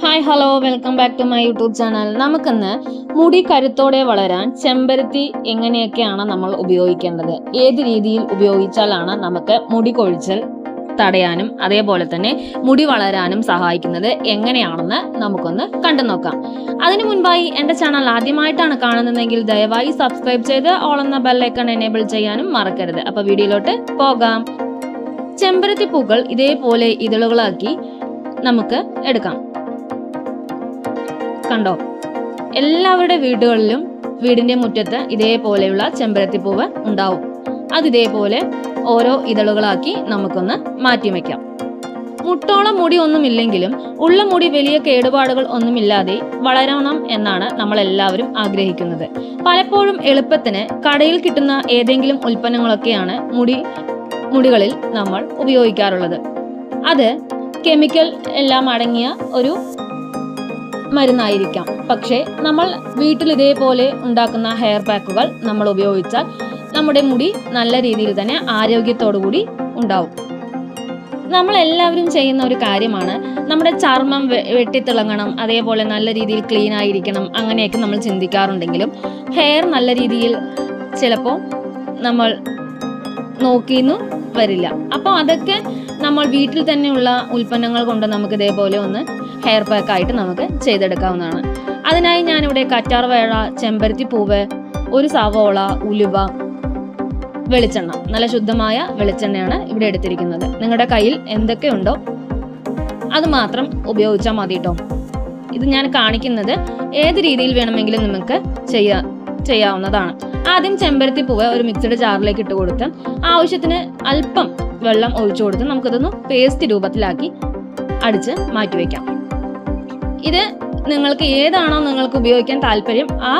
Hi hello welcome back to my YouTube channel നമുക്കിന്ന് മുടി കരുത്തോടെ വളരാൻ ചെമ്പരത്തി എങ്ങനെയൊക്കെയാണ് നമ്മൾ ഉപയോഗിക്കേണ്ടത്? ഏത് രീതിയിൽ ഉപയോഗിച്ചാലാണ് നമുക്ക് മുടി കൊഴിച്ചൽ തടയാനും അതേപോലെ തന്നെ മുടി വളരാനും സഹായിക്കുന്നത് എങ്ങനെയാണെന്ന് നമുക്കൊന്ന് കണ്ടു നോക്കാം. അതിനു മുൻപായി എന്റെ ചാനൽ ആദ്യമായിട്ടാണ് കാണുന്നതെങ്കിൽ ദയവായി സബ്സ്ക്രൈബ് ചെയ്ത് ഓൾ എന്ന ബെല്ലൈക്കൺ എനേബിൾ ചെയ്യാനും മറക്കരുത്. അപ്പൊ വീഡിയോയിലോട്ട് പോകാം. ചെമ്പരത്തി പൂക്കൾ ഇതേപോലെ ഇതളുകളാക്കി നമുക്ക് എടുക്കാം. കണ്ടോ? എല്ലാവരുടെ വീടുകളിലും വീടിന്റെ മുറ്റത്ത് ഇതേപോലെയുള്ള ചെമ്പരത്തി പൂവ് ഉണ്ടാവും. അത് ഇതേപോലെ ഓരോ ഇതളുകളാക്കി നമുക്കൊന്ന് മാറ്റി വയ്ക്കാം മുട്ടോളം മുടി ഒന്നുമില്ലെങ്കിലും ഉള്ള മുടി വലിയ കേടുപാടുകൾ ഒന്നുമില്ലാതെ വളരണം എന്നാണ് നമ്മൾ എല്ലാവരും ആഗ്രഹിക്കുന്നത്. പലപ്പോഴും എളുപ്പത്തിന് കടയിൽ കിട്ടുന്ന ഏതെങ്കിലും ഉൽപ്പന്നങ്ങളൊക്കെയാണ് മുടി മുടികളിൽ നമ്മൾ ഉപയോഗിക്കാറുള്ളത്. അത് കെമിക്കൽ എല്ലാം അടങ്ങിയ ഒരു മരുന്നായിരിക്കാം. പക്ഷേ നമ്മൾ വീട്ടിൽ ഇതേപോലെ ഉണ്ടാക്കുന്ന ഹെയർ പാക്കുകൾ നമ്മൾ ഉപയോഗിച്ചാൽ നമ്മുടെ മുടി നല്ല രീതിയിൽ തന്നെ ആരോഗ്യത്തോടു കൂടി ഉണ്ടാവും. നമ്മൾ എല്ലാവരും ചെയ്യുന്ന ഒരു കാര്യമാണ് നമ്മുടെ ചർമ്മം വെട്ടിത്തിളങ്ങണം അതേപോലെ നല്ല രീതിയിൽ ക്ലീൻ ആയിരിക്കണം അങ്ങനെയൊക്കെ നമ്മൾ ചിന്തിക്കാറുണ്ടെങ്കിലും ഹെയർ നല്ല രീതിയിൽ ചിലപ്പോൾ നമ്മൾ നോക്കിയെന്നു വരില്ല. അപ്പോൾ അതൊക്കെ നമ്മൾ വീട്ടിൽ തന്നെയുള്ള ഉൽപ്പന്നങ്ങൾ കൊണ്ട് നമുക്ക് ഇതേപോലെ ഒന്ന് ഹെയർ പാക്ക് ആയിട്ട് നമുക്ക് ചെയ്തെടുക്കാവുന്നതാണ്. അതിനായി ഞാനിവിടെ കറ്റാർ വേഴ ചെമ്പരത്തി പൂവ് ഒരു സവോള ഉലുവ വെളിച്ചെണ്ണ നല്ല ശുദ്ധമായ വെളിച്ചെണ്ണയാണ് ഇവിടെ എടുത്തിരിക്കുന്നത്. നിങ്ങളുടെ കയ്യിൽ എന്തൊക്കെയുണ്ടോ അത് മാത്രം ഉപയോഗിച്ചാൽ മതി കേട്ടോ ഇത് ഞാൻ കാണിക്കുന്നത് ഏത് രീതിയിൽ വേണമെങ്കിലും നിങ്ങൾക്ക് ചെയ്യാ ചെയ്യാവുന്നതാണ്. ആദ്യം ചെമ്പരത്തി പൂവ് ഒരു മിക്സഡ് ജാറിലേക്ക് ഇട്ട് കൊടുത്ത് ആവശ്യത്തിന് അല്പം വെള്ളം ഒഴിച്ചു കൊടുത്ത് നമുക്കതൊന്ന് പേസ്റ്റ് രൂപത്തിലാക്കി അടിച്ച് മാറ്റി വയ്ക്കാം ഇത് നിങ്ങൾക്ക് ഏതാണോ നിങ്ങൾക്ക് ഉപയോഗിക്കാൻ താല്പര്യം ആ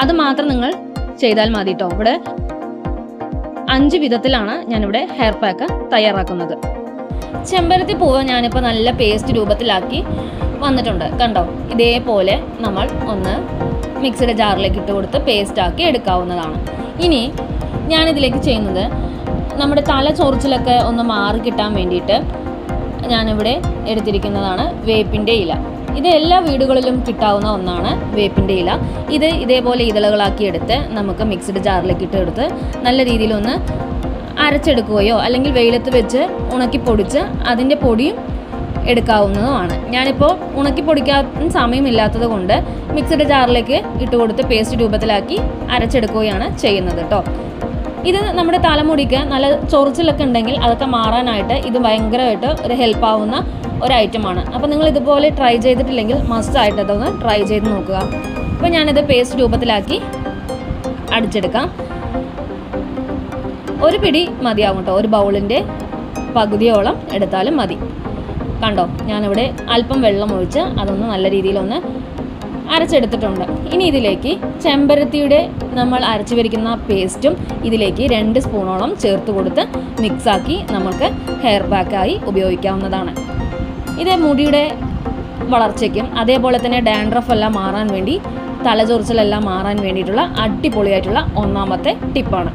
അത് മാത്രം നിങ്ങൾ ചെയ്താൽ മതി കേട്ടോ ഇവിടെ അഞ്ച് വിധത്തിലാണ് ഞാനിവിടെ ഹെയർ പാക്ക് തയ്യാറാക്കുന്നത്. ചെമ്പരത്തി പൂവ് ഞാനിപ്പോൾ നല്ല പേസ്റ്റ് രൂപത്തിലാക്കി വന്നിട്ടുണ്ട്. കണ്ടോ? ഇതേപോലെ നമ്മൾ ഒന്ന് മിക്സിയുടെ ജാറിലേക്ക് ഇട്ട് കൊടുത്ത് പേസ്റ്റാക്കി എടുക്കാവുന്നതാണ്. ഇനി ഞാനിതിലേക്ക് ചെയ്യുന്നത് നമ്മുടെ തല ചൊറിച്ചിലൊക്കെ ഒന്ന് മാറി കിട്ടാൻ വേണ്ടിയിട്ട് ഞാനിവിടെ എടുത്തിരിക്കുന്നതാണ് വേപ്പിന്റെ ഇല. ഇത് എല്ലാ വീടുകളിലും കിട്ടാവുന്ന ഒന്നാണ് വേപ്പിന്റെ ഇല. ഇത് ഇതേപോലെ ഇതളുകളാക്കി എടുത്ത് നമുക്ക് മിക്സ്ഡ് ജാറിലേക്ക് ഇട്ട് എടുത്ത് നല്ല രീതിയിലൊന്ന് അരച്ചെടുക്കുകയോ അല്ലെങ്കിൽ വെയിലത്ത് വെച്ച് ഉണക്കി പൊടിച്ച് അതിന്റെ പൊടിയും എടുക്കാവുന്നതുമാണ്. ഞാനിപ്പോൾ ഉണക്കി പൊടിക്കാൻ സമയമില്ലാത്തത് കൊണ്ട് മിക്സഡ് ജാറിലേക്ക് ഇട്ട് കൊടുത്ത് പേസ്റ്റ് രൂപത്തിലാക്കി അരച്ചെടുക്കുകയാണ് ചെയ്യുന്നത് കേട്ടോ ഇത് നമ്മുടെ തലമുടിക്ക് നല്ല ചൊറിച്ചിലൊക്കെ ഉണ്ടെങ്കിൽ അതൊക്കെ മാറാനായിട്ട് ഇത് ഭയങ്കരമായിട്ട് ഒരു ഹെൽപ്പ് ആവുന്ന ഒരു ഐറ്റമാണ് അപ്പോൾ നിങ്ങൾ ഇതുപോലെ ട്രൈ ചെയ്തിട്ടില്ലെങ്കിൽ മസ്റ്റ് ആയിട്ട് അതൊന്ന് ട്രൈ ചെയ്ത് നോക്കുക. അപ്പോൾ ഞാനിത് പേസ്റ്റ് രൂപത്തിലാക്കി അടിച്ചെടുക്കാം. ഒരു പിടി മതിയാവും കേട്ടോ. ഒരു ബൗളിന്റെ പകുതിയോളം എടുത്താലും മതി. കണ്ടോ ഞാനിവിടെ അല്പം വെള്ളം ഒഴിച്ച് അതൊന്ന് നല്ല രീതിയിലൊന്ന് അരച്ചെടുത്തിട്ടുണ്ട്. ഇനി ഇതിലേക്ക് ചെമ്പരത്തിയുടെ നമ്മൾ അരച്ചു വരിക്കുന്ന പേസ്റ്റും ഇതിലേക്ക് രണ്ട് സ്പൂണോളം ചേർത്ത് കൊടുത്ത് മിക്സാക്കി നമുക്ക് ഹെയർ പാക്കായി ഉപയോഗിക്കാവുന്നതാണ്. ഇത് മുടിയുടെ വളർച്ചയ്ക്കും അതേപോലെ തന്നെ ഡാൻഡ്രഫ് എല്ലാം മാറാൻ വേണ്ടി തലചൊറിച്ചിലെല്ലാം മാറാൻ വേണ്ടിയിട്ടുള്ള അടിപൊളിയായിട്ടുള്ള ഒന്നാമത്തെ ടിപ്പാണ്.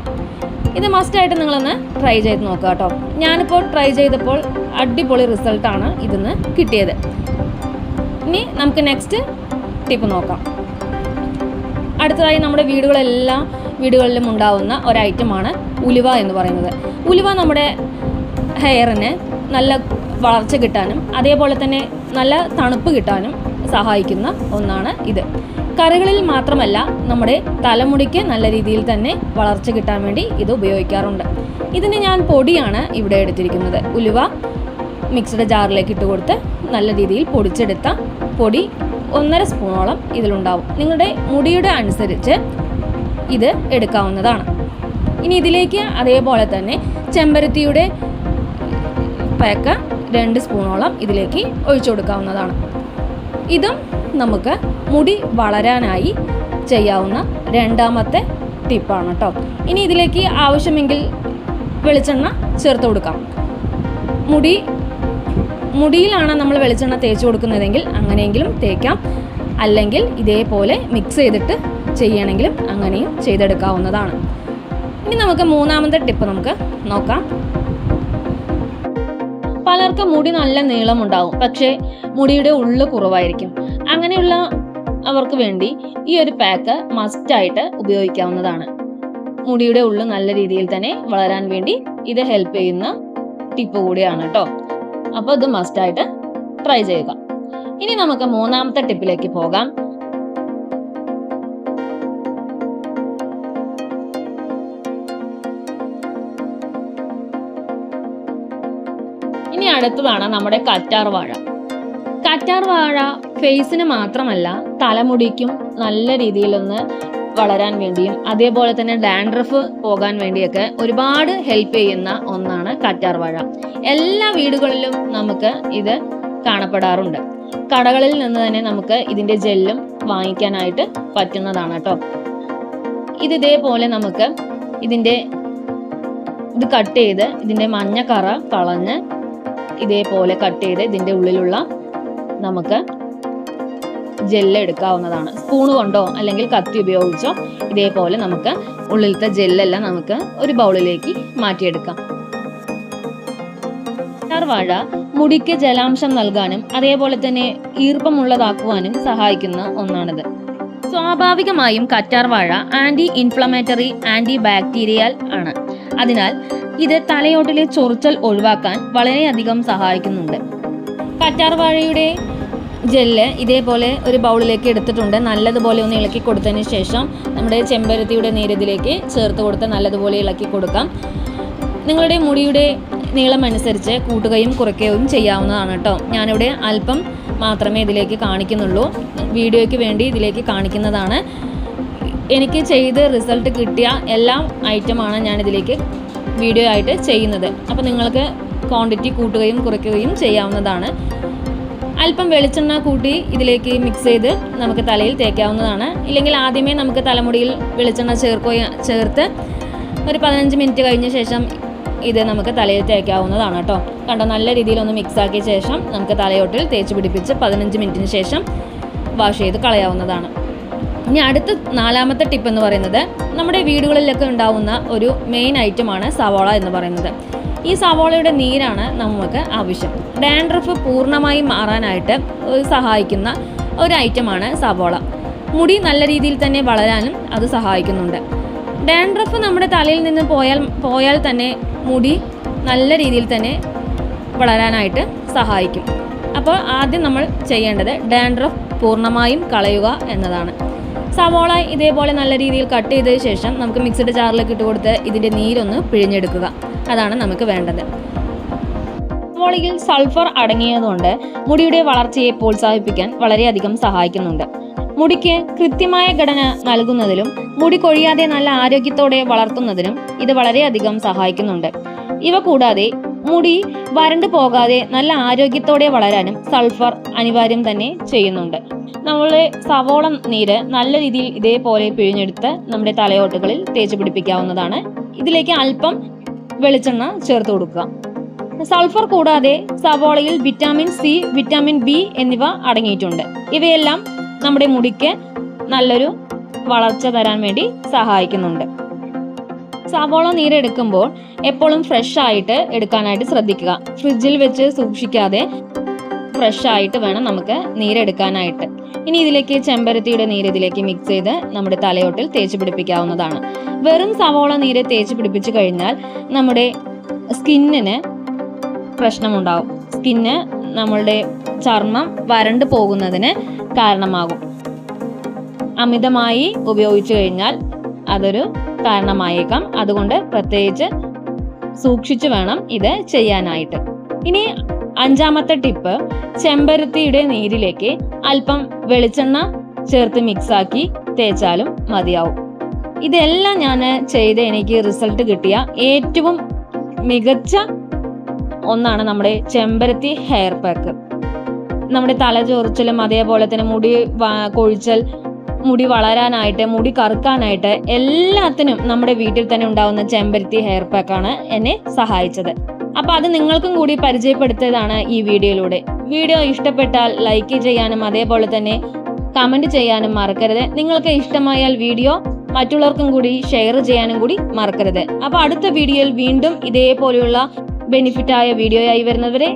ഇത് മസ്റ്റായിട്ട് നിങ്ങളൊന്ന് ട്രൈ ചെയ്ത് നോക്കുക കേട്ടോ. ഞാനിപ്പോൾ ട്രൈ ചെയ്തപ്പോൾ അടിപൊളി റിസൾട്ടാണ് ഇതിന്ന് കിട്ടിയത്. ഇനി നമുക്ക് നെക്സ്റ്റ് ടിപ്പ് നോക്കാം. അടുത്തതായി നമ്മുടെ വീടുകളെല്ലാം വീടുകളിലും ഉണ്ടാവുന്ന ഒരു ഐറ്റമാണ് ഉലുവ എന്ന് പറയുന്നത്. ഉലുവ നമ്മുടെ ഹെയറിന് നല്ല വളർച്ച കിട്ടാനും അതേപോലെ തന്നെ നല്ല തണുപ്പ് കിട്ടാനും സഹായിക്കുന്ന ഒന്നാണ് ഇത്. കറികളിൽ മാത്രമല്ല നമ്മുടെ തലമുടിക്ക് നല്ല രീതിയിൽ തന്നെ വളർച്ച കിട്ടാൻ വേണ്ടി ഇത് ഉപയോഗിക്കാറുണ്ട്. ഇതിന് ഞാൻ പൊടിയാണ് ഇവിടെ എടുത്തിരിക്കുന്നത്. ഉലുവ മിക്സ്ഡ് ജാറിലേക്ക് ഇട്ട് കൊടുത്ത് നല്ല രീതിയിൽ പൊടിച്ചെടുത്ത പൊടി ഒന്നര സ്പൂണോളം ഇതിലുണ്ടാവും. നിങ്ങളുടെ മുടിയുടെ അനുസരിച്ച് ഇത് എടുക്കാവുന്നതാണ്. ഇനി ഇതിലേക്ക് അതേപോലെ തന്നെ ചെമ്പരത്തിയുടെ പാക്ക് രണ്ട് സ്പൂണോളം ഇതിലേക്ക് ഒഴിച്ചു കൊടുക്കാവുന്നതാണ്. ഇതും നമുക്ക് മുടി വളരാനായി ചെയ്യാവുന്ന രണ്ടാമത്തെ ടിപ്പാണ് കേട്ടോ ഇനി ഇതിലേക്ക് ആവശ്യമെങ്കിൽ വെളിച്ചെണ്ണ ചേർത്ത് കൊടുക്കാം. മുടി മുടിയിലാണ് നമ്മൾ വെളിച്ചെണ്ണ തേച്ച് കൊടുക്കുന്നതെങ്കിൽ അങ്ങനെയെങ്കിലും തേക്കാം. അല്ലെങ്കിൽ ഇതേപോലെ മിക്സ് ചെയ്തിട്ട് ചെയ്യണമെങ്കിലും അങ്ങനെയും ചെയ്തെടുക്കാവുന്നതാണ്. ഇനി നമുക്ക് മൂന്നാമത്തെ ടിപ്പ് നമുക്ക് നോക്കാം. പലർക്കും മുടി നല്ല നീളമുണ്ടാവും പക്ഷേ മുടിയുടെ ഉള്ളു കുറവായിരിക്കും. അങ്ങനെയുള്ള അവർക്ക് വേണ്ടി ഈ ഒരു പാക്ക് മസ്റ്റായിട്ട് ഉപയോഗിക്കാവുന്നതാണ്. മുടിയുടെ ഉള്ളു നല്ല രീതിയിൽ തന്നെ വളരാൻ വേണ്ടി ഇത് ഹെൽപ്പ് ചെയ്യുന്ന ടിപ്പ് കൂടിയാണ് കേട്ടോ അപ്പോൾ ഇത് മസ്റ്റായിട്ട് ട്രൈ ചെയ്യുക. ഇനി നമുക്ക് മൂന്നാമത്തെ ടിപ്പിലേക്ക് പോകാം. അടുത്തതാണ് നമ്മുടെ കറ്റാർ വാഴ. കറ്റാർ വാഴ ഫേസിന് മാത്രമല്ല തലമുടിക്കും നല്ല രീതിയിലൊന്ന് വളരാൻ വേണ്ടിയും അതേപോലെ തന്നെ ഡാൻഡ്രഫ് പോകാൻ വേണ്ടിയൊക്കെ ഒരുപാട് ഹെൽപ്പ് ചെയ്യുന്ന ഒന്നാണ് കറ്റാർ വാഴ. എല്ലാ വീടുകളിലും നമുക്ക് ഇത് കാണപ്പെടാറുണ്ട്. കടകളിൽ നിന്ന് തന്നെ നമുക്ക് ഇതിന്റെ ജെല്ലും വാങ്ങിക്കാനായിട്ട് പറ്റുന്നതാണ് കേട്ടോ. ഇത് ഇതേപോലെ നമുക്ക് ഇതിന്റെ ഇത് കട്ട് ചെയ്ത് ഇതിന്റെ മഞ്ഞ കറ കളഞ്ഞ് ഇതേപോലെ കട്ട് ചെയ്ത് ഇതിന്റെ ഉള്ളിലുള്ള നമുക്ക് ജെല്ല് എടുക്കാവുന്നതാണ്. സ്പൂൺ കൊണ്ടോ അല്ലെങ്കിൽ കത്തി ഉപയോഗിച്ചോ ഇതേപോലെ നമുക്ക് ഉള്ളിലത്തെ ജെല്ലെല്ലാം നമുക്ക് ഒരു ബൗളിലേക്ക് മാറ്റിയെടുക്കാം. വാഴ മുടിക്ക് ജലാംശം നൽകാനും അതേപോലെ തന്നെ ഈർപ്പമുള്ളതാക്കുവാനും സഹായിക്കുന്ന ഒന്നാണിത്. സ്വാഭാവികമായും കറ്റാർവാഴ ആന്റി ഇൻഫ്ലമേറ്ററി ആന്റി ബാക്ടീരിയൽ ആണ്. അതിനാൽ ഇത് തലയോട്ടിലെ ചൊറിച്ചൽ ഒഴിവാക്കാൻ വളരെയധികം സഹായിക്കുന്നുണ്ട്. കറ്റാർവാഴയുടെ ജെല്ല് ഇതേപോലെ ഒരു ബൗളിലേക്ക് എടുത്തിട്ടുണ്ട്. നല്ലതുപോലെ ഒന്ന് ഇളക്കി കൊടുത്തതിന് ശേഷം നമ്മുടെ ചെമ്പരത്തിയുടെ നീരതിലേക്ക് ചേർത്ത് കൊടുത്ത് നല്ലതുപോലെ ഇളക്കി കൊടുക്കാം. നിങ്ങളുടെ മുടിയുടെ നീളം അനുസരിച്ച് കൂട്ടുകയും കുറയ്ക്കുകയും ചെയ്യാവുന്നതാണ് കേട്ടോ. ഞാനിവിടെ അല്പം മാത്രമേ ഇതിലേക്ക് കാണിക്കുന്നുള്ളൂ. വീഡിയോയ്ക്ക് വേണ്ടി ഇതിലേക്ക് കാണിക്കുന്നതാണ്. എനിക്ക് ചെയ്ത് റിസൾട്ട് കിട്ടിയ എല്ലാ ഐറ്റമാണ് ഞാൻ ഇതിലേക്ക് വീഡിയോ ആയിട്ട് ചെയ്യുന്നത്. അപ്പോൾ നിങ്ങൾക്ക് ക്വാണ്ടിറ്റി കൂട്ടുകയും കുറയ്ക്കുകയും ചെയ്യാവുന്നതാണ്. അല്പം വെളിച്ചെണ്ണ കൂട്ടി ഇതിലേക്ക് മിക്സ് ചെയ്ത് നമുക്ക് തലയിൽ തേക്കാവുന്നതാണ്. ഇല്ലെങ്കിൽ ആദ്യമേ നമുക്ക് തലമുടിയിൽ വെളിച്ചെണ്ണ ചേർക്കുക ചേർത്ത് ഒരു പതിനഞ്ച് മിനിറ്റ് കഴിഞ്ഞ ശേഷം ഇത് നമുക്ക് തലയിൽ തേക്കാവുന്നതാണ് കേട്ടോ. കണ്ടോ? നല്ല രീതിയിൽ ഒന്ന് മിക്സ് ആക്കിയ ശേഷം നമുക്ക് തലയോട്ടിൽ തേച്ച് പിടിപ്പിച്ച് പതിനഞ്ച് മിനിറ്റിന് ശേഷം വാഷ് ചെയ്ത് കളയാവുന്നതാണ്. ഇനി അടുത്ത നാലാമത്തെ ടിപ്പ് എന്ന് പറയുന്നത് നമ്മുടെ വീടുകളിലൊക്കെ ഉണ്ടാവുന്ന ഒരു മെയിൻ ഐറ്റമാണ് സവോള എന്ന് പറയുന്നത്. ഈ സവോളയുടെ നീരാണ് നമുക്ക് ആവശ്യം. ഡാൻഡ്രഫ് പൂർണമായി മാറാനായിട്ട് സഹായിക്കുന്ന ഒരു ഐറ്റമാണ് സവോള. മുടി നല്ല രീതിയിൽ തന്നെ വളരാനും അത് സഹായിക്കുന്നുണ്ട്. ഡാൻഡ്രഫ് നമ്മുടെ തലയിൽ നിന്ന് പോയാൽ പോയാൽ തന്നെ മുടി നല്ല രീതിയിൽ തന്നെ വളരാനായിട്ട് സഹായിക്കും. അപ്പോൾ ആദ്യം നമ്മൾ ചെയ്യേണ്ടത് ഡാൻഡ്രഫ് പൂർണമായും കളയുക എന്നതാണ്. സവോള ഇതേപോലെ നല്ല രീതിയിൽ കട്ട് ചെയ്തതിന് ശേഷം നമുക്ക് മിക്സഡ് ജാറിലേക്ക് ഇട്ട് കൊടുത്ത് ഇതിന്റെ നീരൊന്ന് പിഴിഞ്ഞെടുക്കുക. അതാണ് നമുക്ക് വേണ്ടത്. സവോളയിൽ സൾഫർ അടങ്ങിയതുകൊണ്ട് മുടിയുടെ വളർച്ചയെ പ്രോത്സാഹിപ്പിക്കാൻ വളരെയധികം സഹായിക്കുന്നുണ്ട്. മുടിക്ക് കൃത്യമായ ഘടന നൽകുന്നതിലും മുടി കൊഴിയാതെ നല്ല ആരോഗ്യത്തോടെ വളർത്തുന്നതിനും ഇത് വളരെയധികം സഹായിക്കുന്നുണ്ട്. ഇവ കൂടാതെ മുടി വരണ്ടു പോകാതെ നല്ല ആരോഗ്യത്തോടെ വളരാനും സൾഫർ അനിവാര്യം തന്നെ ചെയ്യുന്നുണ്ട്. നമ്മളുടെ സവോള നീര് നല്ല രീതിയിൽ ഇതേപോലെ പിഴിഞ്ഞെടുത്ത് നമ്മുടെ തലയോട്ടുകളിൽ തേച്ച് പിടിപ്പിക്കാവുന്നതാണ്. ഇതിലേക്ക് അല്പം വെളിച്ചെണ്ണ ചേർത്ത് കൊടുക്കുക. സൾഫർ കൂടാതെ സവോളയിൽ വിറ്റാമിൻ സി വിറ്റാമിൻ ബി എന്നിവ അടങ്ങിയിട്ടുണ്ട്. ഇവയെല്ലാം നമ്മുടെ മുടിക്ക് നല്ലൊരു വളർച്ച തരാൻ വേണ്ടി സഹായിക്കുന്നുണ്ട്. സവോള നീരെടുക്കുമ്പോൾ എപ്പോഴും ഫ്രഷ് ആയിട്ട് എടുക്കാനായിട്ട് ശ്രദ്ധിക്കുക. ഫ്രിഡ്ജിൽ വെച്ച് സൂക്ഷിക്കാതെ ഫ്രഷ് ആയിട്ട് വേണം നമുക്ക് നീരെടുക്കാനായിട്ട്. ഇനി ഇതിലേക്ക് ചെമ്പരത്തിയുടെ നീര് ഇതിലേക്ക് മിക്സ് ചെയ്ത് നമ്മുടെ തലയോട്ടിൽ തേച്ച് പിടിപ്പിക്കാവുന്നതാണ്. വെറും സവോള നീര് തേച്ച് പിടിപ്പിച്ചു കഴിഞ്ഞാൽ നമ്മുടെ സ്കിന്നിന് പ്രശ്നമുണ്ടാവും. സ്കിന്ന് നമ്മളുടെ ചർമ്മം വരണ്ടു പോകുന്നതിന് കാരണമാകും. അമിതമായി ഉപയോഗിച്ചു കഴിഞ്ഞാൽ അതൊരു കാരണമായേക്കാം. അതുകൊണ്ട് പ്രത്യേകിച്ച് സൂക്ഷിച്ചു വേണം ഇത് ചെയ്യാനായിട്ട്. ഇനി അഞ്ചാമത്തെ ടിപ്പ് ചെമ്പരത്തിയുടെ നീരിലേക്ക് അല്പം വെളിച്ചെണ്ണ ചേർത്ത് മിക്സാക്കി തേച്ചാലും മതിയാവും. ഇതെല്ലാം ഞാൻ ചെയ്ത് എനിക്ക് റിസൾട്ട് കിട്ടിയ ഏറ്റവും മികച്ച ഒന്നാണ് നമ്മുടെ ചെമ്പരത്തി ഹെയർ പാക്ക്. നമ്മുടെ തല ചൊറിച്ചലും അതേപോലെ തന്നെ മുടി കൊഴിച്ചൽ മുടി വളരാനായിട്ട് മുടി കറുക്കാനായിട്ട് എല്ലാത്തിനും നമ്മുടെ വീട്ടിൽ തന്നെ ഉണ്ടാവുന്ന ചെമ്പരത്തി ഹെയർ പാക്കാണ് എന്നെ സഹായിച്ചത്. അപ്പൊ അത് നിങ്ങൾക്കും കൂടി പരിചയപ്പെടുത്തിയതാണ് ഈ വീഡിയോയിലൂടെ. വീഡിയോ ഇഷ്ടപ്പെട്ടാൽ ലൈക്ക് ചെയ്യാനും അതേപോലെ തന്നെ കമന്റ് ചെയ്യാനും മറക്കരുത്. നിങ്ങൾക്ക് ഇഷ്ടമായാൽ വീഡിയോ മറ്റുള്ളവർക്കും കൂടി ഷെയർ ചെയ്യാനും കൂടി മറക്കരുത്. അപ്പൊ അടുത്ത വീഡിയോയിൽ വീണ്ടും ഇതേപോലെയുള്ള ബെനിഫിറ്റായ വീഡിയോയായി വരുന്നവരെ